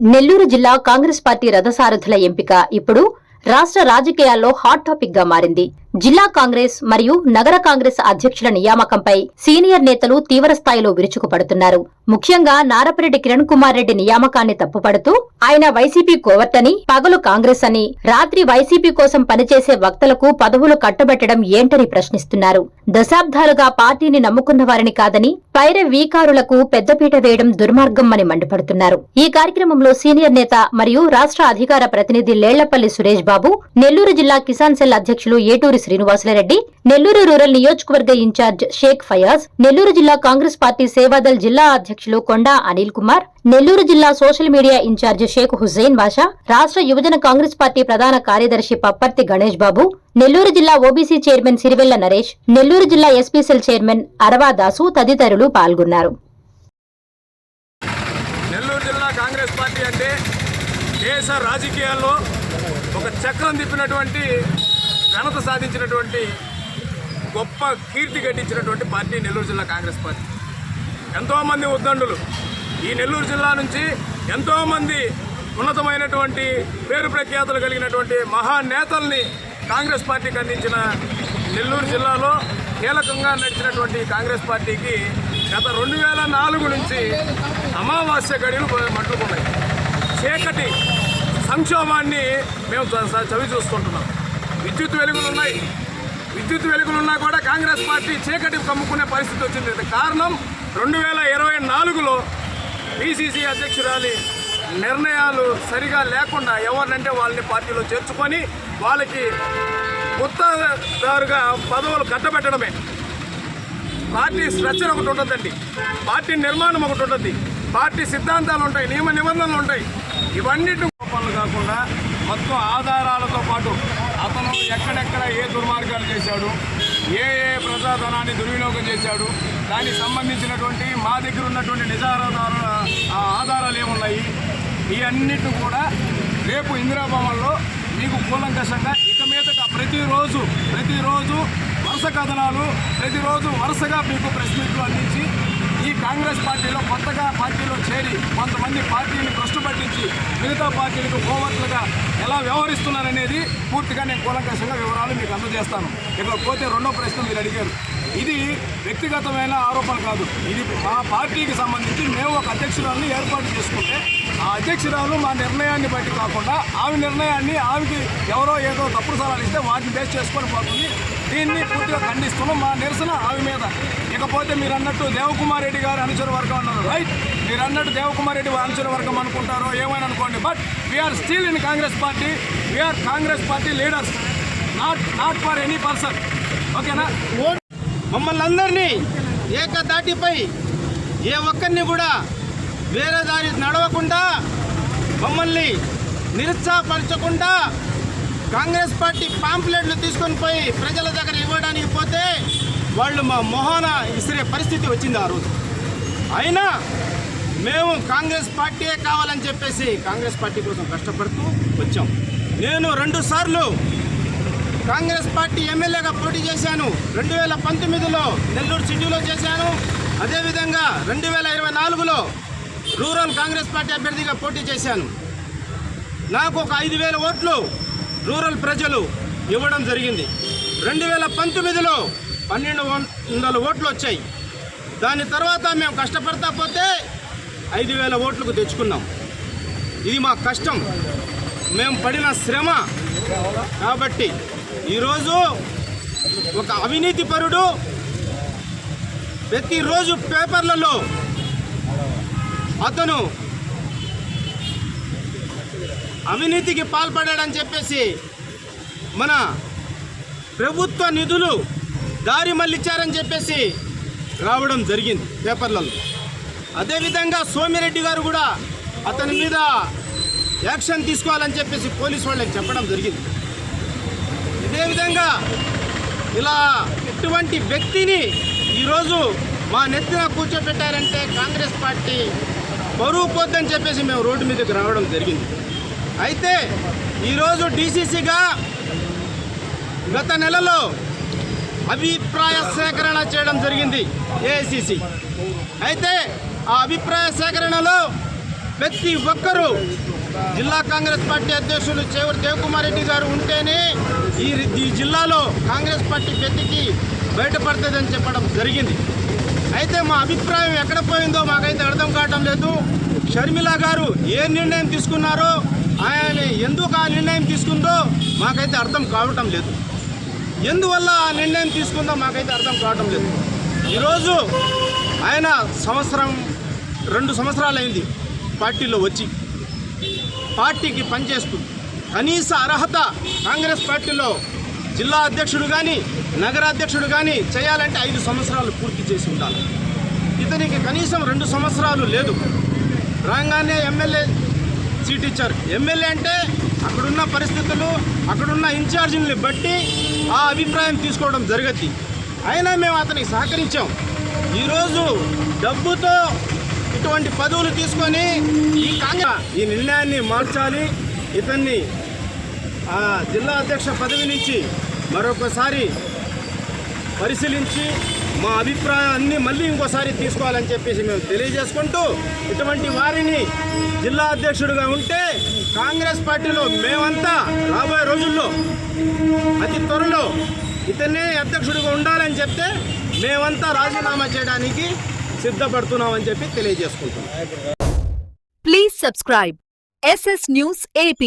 నెల్లూరు జిల్లా కాంగ్రెస్ పార్టీ రథసారథుల ఎంపిక ఇప్పుడు రాష్ట్ర రాజకీయాల్లో హాట్ టాపిక్గా మారింది. జిల్లా కాంగ్రెస్ మరియు నగర కాంగ్రెస్ అధ్యక్షుల నియామకంపై సీనియర్ నేతలు తీవ్ర స్థాయిలో విరుచుకుపడుతున్నారు. ముఖ్యంగా నారపరెడ్డి కిరణ్ కుమార్ రెడ్డి నియామకాన్ని తప్పుపడుతూ ఆయన వైసీపీ కోవర్తని పగలు కాంగ్రెస్ అని రాత్రి వైసీపీ కోసం పనిచేసే వక్తలకు పదవులు కట్టబెట్టడం ఏంటని ప్రశ్నిస్తున్నారు. దశాబ్దాలుగా పార్టీని నమ్ముకున్న వారిని కాదని పైర వీకారులకు పెద్దపీట వేయడం దుర్మార్గం అని మండిపడుతున్నారు. ఈ కార్యక్రమంలో సీనియర్ నేత మరియు రాష్ట్ర అధికార ప్రతినిధి లేళ్ళపల్లి సురేష్ బాబు నెల్లూరు జిల్లా కిసాన్ సెల్ అధ్యక్షులు ఏటూరి శ్రీనివాసులరెడ్డి నెల్లూరు రూరల్ నియోజకవర్గ ఇన్ఛార్జ్ షేక్ ఫయాజ్ నెల్లూరు జిల్లా కాంగ్రెస్ పార్టీ సేవాదల్ జిల్లా అధ్యక్షులు కొండా అనిల్ కుమార్ నెల్లూరు జిల్లా social media incharge Sheikh Hussain Basha రాష్ట్ర యువజన కాంగ్రెస్ పార్టీ ప్రధాన కార్యదర్శి పప్పర్తి గణేష్ బాబు నెల్లూరు జిల్లా ఓబీసీ చైర్మన్ సిరివెల్ల నరేష్ నెల్లూరు జిల్లా ఎస్పీసెల్ చైర్మన్ అరవా దాసు తదితరులు పాల్గొన్నారు. నెల్లూరు జిల్లా కాంగ్రెస్ పార్టీ అంటే దేశ రాజకీయాల్లో ఒక చక్రం తిప్పినటువంటి ఘనత సాధించినటువంటి గొప్ప కీర్తి గట్టించినటువంటి పార్టీ నెల్లూరు జిల్లా కాంగ్రెస్ పార్టీ. ఎంతోమంది ఉద్దండులు ఈ నెల్లూరు జిల్లా నుంచి ఎంతోమంది ఉన్నతమైనటువంటి పేరు ప్రఖ్యాతులు కలిగినటువంటి మహానేతల్ని కాంగ్రెస్ పార్టీకి అందించిన నెల్లూరు జిల్లాలో కీలకంగా నడిచినటువంటి కాంగ్రెస్ పార్టీకి గత రెండు వేల నాలుగు నుంచి అమావాస్య గడియలు మట్టుకున్నాయి చీకటి సంక్షోభాన్ని మేము చవి చూస్తుంటున్నాం. విద్యుత్ వెలుగులు ఉన్నాయి. విద్యుత్ వెలుగులున్నా కూడా కాంగ్రెస్ పార్టీ చీకటి కమ్ముకునే పరిస్థితి వచ్చింది. కారణం రెండు వేల ఇరవై నాలుగులో పిసిసి అధ్యక్షురాలి నిర్ణయాలు సరిగా లేకుండా ఎవరినంటే వాళ్ళని పార్టీలో చేర్చుకొని వాళ్ళకి గుత్తదారుగా పదవులు కట్టబెట్టడమే. పార్టీ స్ట్రక్చర్ ఒకటి ఉంటుందండి. పార్టీ నిర్మాణం ఒకటి ఉంటుంది. పార్టీ సిద్ధాంతాలు ఉంటాయి నియమ నిబంధనలు ఉంటాయి. ఇవన్నిటి పనులు కాకుండా మొత్తం ఆధారాలతో పాటు అతను ఎక్కడెక్కడ ఏ దుర్మార్గాలు చేశాడు ఏ ఏ ప్రజాధనాన్ని దుర్వినియోగం చేశాడు దానికి సంబంధించినటువంటి మా దగ్గర ఉన్నటువంటి నిజాధార ఆధారాలు ఏమున్నాయి ఈ అన్నిటి కూడా రేపు ఇందిరాభవన్లో మీకు కూలంకషంగా ఇక మీదట ప్రతిరోజు ప్రతిరోజు వరుస కథనాలు ప్రతిరోజు వరుసగా మీకు ప్రెస్ మీట్లు అందించి ఈ కాంగ్రెస్ పార్టీలో కొత్తగా పార్టీలో చేరి కొంతమంది పార్టీని భ్రష్టు పట్టించి మిగతా పార్టీలకు కోవర్ట్లుగా ఎలా వ్యవహరిస్తున్నారనేది పూర్తిగా నేను కూలంకషంగా వివరాలు మీకు అందజేస్తాను. ఇక్కడ పోతే రెండో ప్రశ్న మీరు అడిగారు. ఇది వ్యక్తిగతమైన ఆరోపణ కాదు. ఇది మా పార్టీకి సంబంధించి మేము ఒక అధ్యక్షురాలను ఏర్పాటు చేసుకుంటే ఆ అధ్యక్షురాలు మా నిర్ణయాన్ని బట్టి కాకుండా ఆమె నిర్ణయాన్ని ఆమెకి ఎవరో ఏదో తప్పుడు సలహాలు ఇస్తే వాటిని బేస్ చేసుకొని పోతుంది. దీన్ని పూర్తిగా ఖండిస్తున్నాం. మా నిరసన ఆమె మీద. ఇకపోతే మీరు అన్నట్టు దేవకుమార్ రెడ్డి గారు అనుచర వర్గం అన్నారు. రైట్ మీరు అన్నట్టు దేవకుమార్ రెడ్డి అనుచర వర్గం అనుకుంటారో ఏమైనా అనుకోండి. But we're still in Congress party we're Congress party leaders not not for any person ఓకేనా మమ్మల్ని అందరినీ ఏకదాటిపై ఏ ఒక్కరిని కూడా వేరే దారి నడవకుండా మమ్మల్ని నిరుత్సాహపరచకుండా కాంగ్రెస్ పార్టీ పాంప్లెట్లు తీసుకొని పోయి ప్రజల దగ్గర ఇవ్వడానికి పోతే వాళ్ళు మా మొహాన ఇసిరే పరిస్థితి వచ్చింది ఆ రోజు. అయినా మేము కాంగ్రెస్ పార్టీయే కావాలని చెప్పేసి కాంగ్రెస్ పార్టీ కోసం కష్టపడుతూ వచ్చాం. నేను రెండు సార్లు కాంగ్రెస్ పార్టీ ఎమ్మెల్యేగా పోటీ చేశాను. రెండు వేల పంతొమ్మిదిలో నెల్లూరు సిటీలో చేశాను. అదేవిధంగా రెండు వేల ఇరవై నాలుగులో రూరల్ కాంగ్రెస్ పార్టీ అభ్యర్థిగా పోటీ చేశాను. నాకు ఒక ఐదు వేల ఓట్లు రూరల్ ప్రజలు ఇవ్వడం జరిగింది. రెండు వేల పంతొమ్మిదిలో పన్నెండు వందల ఓట్లు వచ్చాయి. దాని తర్వాత మేము కష్టపడతా పోతే ఐదు వేల ఓట్లకు తెచ్చుకున్నాం. ఇది మా కష్టం. మేము పడిన శ్రమ కాబట్టి ఈరోజు ఒక అవినీతి పరుడు ప్రతిరోజు పేపర్లలో అతను అవినీతికి పాల్పడాడని చెప్పేసి మన ప్రభుత్వ నిధులు దారి మళ్ళిచ్చారని చెప్పేసి రావడం జరిగింది పేపర్లలో. అదేవిధంగా సోమిరెడ్డి గారు కూడా అతని మీద యాక్షన్ తీసుకోవాలని చెప్పేసి పోలీసు వాళ్ళకి చెప్పడం జరిగింది. ఇదే విధంగా ఇలా ఇటువంటి వ్యక్తిని ఈరోజు మా నెత్తిన కూర్చోబెట్టారంటే కాంగ్రెస్ పార్టీ బరువు పోద్దని చెప్పేసి మేము రోడ్డు మీదకి రావడం జరిగింది. అయితే ఈరోజు డీసీసీగా గత నెలలో అభిప్రాయ సేకరణ చేయడం జరిగింది ఏఐసిసి. అయితే ఆ అభిప్రాయ సేకరణలో ప్రతి ఒక్కరూ జిల్లా కాంగ్రెస్ పార్టీ అధ్యక్షులు చేవూరు దేవకుమార్ రెడ్డి గారు ఉంటేనే ఈ ఈ జిల్లాలో కాంగ్రెస్ పార్టీ గతికి బయటపడుతుందని చెప్పడం జరిగింది. అయితే మా అభిప్రాయం ఎక్కడ పోయిందో మాకైతే అర్థం కావటం లేదు. షర్మిల గారు ఏ నిర్ణయం తీసుకున్నారో ఆయన ఎందుకు ఆ నిర్ణయం తీసుకుందో మాకైతే అర్థం కావటం లేదు. ఎందువల్ల ఆ నిర్ణయం తీసుకుందో మాకైతే అర్థం కావటం లేదు. ఈరోజు ఆయన సంవత్సరం రెండు సంవత్సరాలైంది పార్టీలో వచ్చి. పార్టీకి పనిచేస్తూ కనీస అర్హత కాంగ్రెస్ పార్టీలో జిల్లా అధ్యక్షుడు కానీ నగరాధ్యక్షుడు కానీ చేయాలంటే ఐదు సంవత్సరాలు పూర్తి చేసి ఉండాలి. ఇతనికి కనీసం రెండు సంవత్సరాలు లేదు. రాగానే ఎమ్మెల్యే సీట్ ఇచ్చారు. ఎమ్మెల్యే అంటే అక్కడున్న పరిస్థితులు అక్కడున్న ఇన్ఛార్జీని బట్టి ఆ అభిప్రాయం తీసుకోవడం జరగద్ది. అయినా మేము అతనికి సహకరించాం. ఈరోజు డబ్బుతో ఇటువంటి పదవులు తీసుకొని ఈ ఈ నిర్ణయాన్ని మార్చాలి. ఇతన్ని ఆ జిల్లా అధ్యక్ష పదవి నుంచి మరొకసారి పరిశీలించి మా అభిప్రాయాన్ని మళ్ళీ ఇంకోసారి తీసుకోవాలని చెప్పేసి మేము తెలియజేసుకుంటూ ఇటువంటి వారిని జిల్లా అధ్యక్షుడిగా ఉంటే కాంగ్రెస్ పార్టీలో మేమంతా రాబోయే రోజుల్లో అతి త్వరలో ఇతనే అధ్యక్షుడిగా ఉండాలని చెప్తే మేమంతా రాజీనామా చేయడానికి సిద్ధపడుతున్నామని చెప్పి తెలియజేసుకుంటున్నాం Please subscribe SS News AP.